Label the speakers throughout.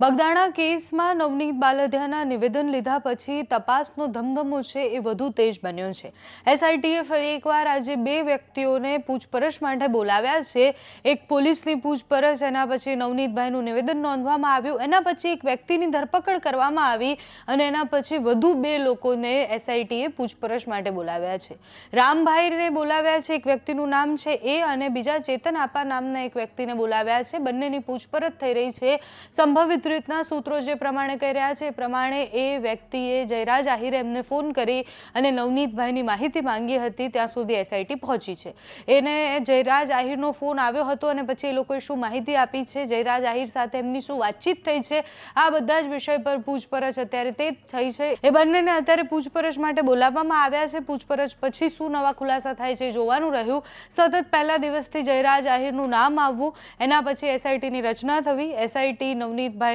Speaker 1: બગદાણા કેસમાં નવનીત બાલધિયાના નિવેદન લીધા પછી તપાસનો ધમધમો છે એ વધુ તેજ બન્યો છે. એસઆઈટીએ ફરી એકવાર આજે બે વ્યક્તિઓને પૂછપરછ માટે બોલાવ્યા છે. એક પોલીસની પૂછપરછ, એના પછી નવનીતભાઈનું નિવેદન નોંધવામાં આવ્યું. એના પછી એક વ્યક્તિની ધરપકડ કરવામાં આવી અને એના પછી વધુ બે લોકોને એસઆઈટીએ પૂછપરછ માટે બોલાવ્યા છે. રામભાઈને બોલાવ્યા છે, એક વ્યક્તિનું નામ છે એ અને બીજા ચેતન આપા નામના એક વ્યક્તિને બોલાવ્યા છે. બંનેની પૂછપરછ થઈ રહી છે. સંભવિત રીતના સૂત્રો જે પ્રમાણે કહી રહ્યા છે પ્રમાણે એ વ્યક્તિએ જયરાજ આહિરે એમને ફોન કરી અને નવનીતભાઈની માહિતી માંગી હતી ત્યાં સુધી એસઆઈટી પહોંચી છે. એને જયરાજ આહિરનો ફોન આવ્યો હતો અને પછી એ લોકોએ શું માહિતી આપી છે? જયરાજ આહિર સાથે એમની શું વાતચીત થઈ છે? આ બધા જ વિષય પર પૂછપરછ અત્યારે તે થઈ છે. એ બંનેને અત્યારે પૂછપરછ માટે બોલાવવામાં આવ્યા છે. પૂછપરછ પછી શું નવા ખુલાસા થાય છે જોવાનું રહ્યું. સતત પહેલા દિવસથી જયરાજ આહિરનું નામ આવવું, એના પછી એસઆઈટીની રચના થવી, એસઆઈટી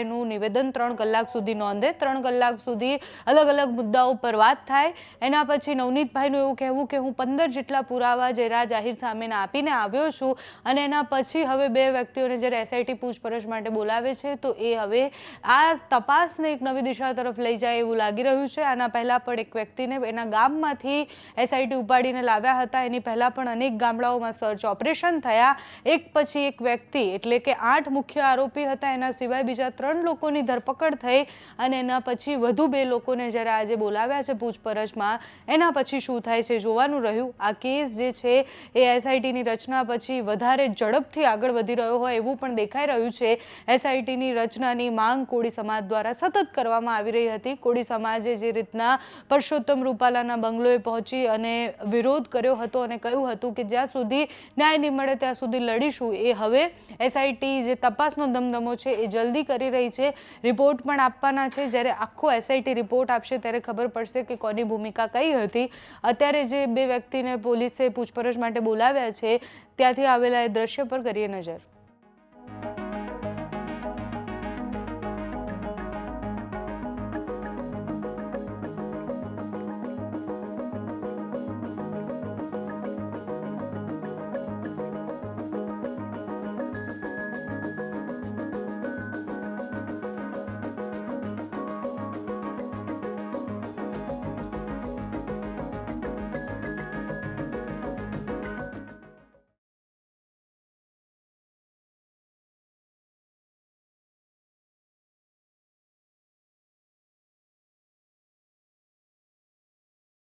Speaker 1: નવનીતભાઈનું નિવેદન ત્રણ કલાક સુધી નોંધે, ત્રણ કલાક સુધી અલગ અલગ મુદ્દાઓ પર વાત થાય. એના પછી નવનીતભાઈનું એવું કહેવું કે હું પંદર જેટલા પુરાવા જયરાજ જાહેર સામેના આપીને આવ્યો છું અને એના પછી હવે બે વ્યક્તિઓને જ્યારે એસઆઈટી પૂછપરછ માટે બોલાવે છે, તો એ હવે આ તપાસને એક નવી દિશા તરફ લઈ જાય એવું લાગી રહ્યું છે. આના પહેલાં પણ એક વ્યક્તિને એના ગામમાંથી એસઆઈટી ઉપાડીને લાવ્યા હતા. એની પહેલાં પણ અનેક ગામડાઓમાં સર્ચ ઓપરેશન થયા. એક પછી એક વ્યક્તિ, એટલે કે આઠ મુખ્ય આરોપી હતા, એના સિવાય બીજા ત્રણ લોકોની ધરપકડ થઈ અને એના પછી વધુ બે લોકોને જ્યારે આજે બોલાવ્યા છે પૂછપરછમાં, એના પછી શું થાય છે જોવાનું રહ્યું. આ કેસ જે છે એ એસઆઈટીની રચના પછી વધારે ઝડપથી આગળ વધી રહ્યો હોય એવું પણ દેખાઈ રહ્યું છે. એસઆઈટીની રચનાની માંગ કોળી સમાજ દ્વારા સતત કરવામાં આવી રહી હતી. કોળી સમાજે જે રીતના પરસોત્તમ રૂપાલાના બંગલોએ પહોંચી અને વિરોધ કર્યો હતો અને કહ્યું હતું કે જ્યાં સુધી ન્યાય નહીં મળે ત્યાં સુધી લડીશું. એ હવે એસઆઈટી જે તપાસનો ધમધમો છે એ જલ્દી કરી રહી છે રિપોર્ટ પણ આપવાના છે. જ્યારે આખો એસઆઈટી રિપોર્ટ આપશે, ત્યારે ખબર પડશે કે કોની ભૂમિકા કઈ હતી. અત્યારે જે બે વ્યક્તિને પોલીસે પૂછપરછ માટે બોલાવ્યા છે, ત્યાંથી આવેલા એ દ્રશ્ય પર કરીએ નજર.